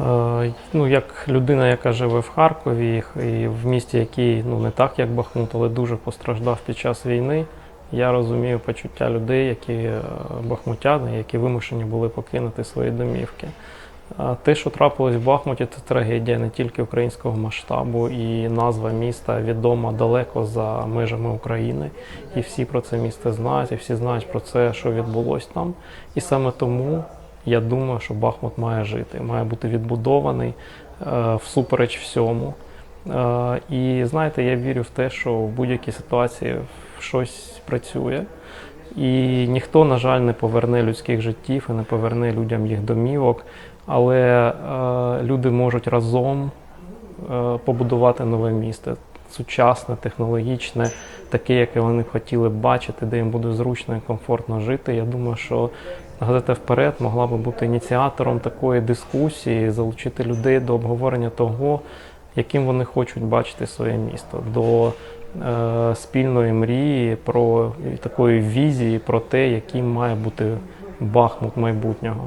Е, Ну, як людина, яка живе в Харкові і в місті, який ну не так, як Бахмут, але дуже постраждав під час війни. Я розумію почуття людей, які е, бахмутяни, які вимушені були покинути свої домівки. Те, що трапилось в Бахмуті, це трагедія не тільки українського масштабу, і назва міста відома далеко за межами України. І всі про це місто знають, і всі знають про це, що відбулось там. І саме тому я думаю, що Бахмут має жити, має бути відбудований е, всупереч всьому. Е, і знаєте, я вірю в те, що в будь-якій ситуації щось працює. І ніхто, на жаль, не поверне людських життів і не поверне людям їх домівок. Але е, люди можуть разом побудувати нове місто. Сучасне, технологічне, таке, яке вони б хотіли б бачити, де їм буде зручно і комфортно жити. Я думаю, що газета вперед могла би бути ініціатором такої дискусії, залучити людей до обговорення того, яким вони хочуть бачити своє місто, до е, спільної мрії, про такої візії про те, яким має бути Бахмут майбутнього.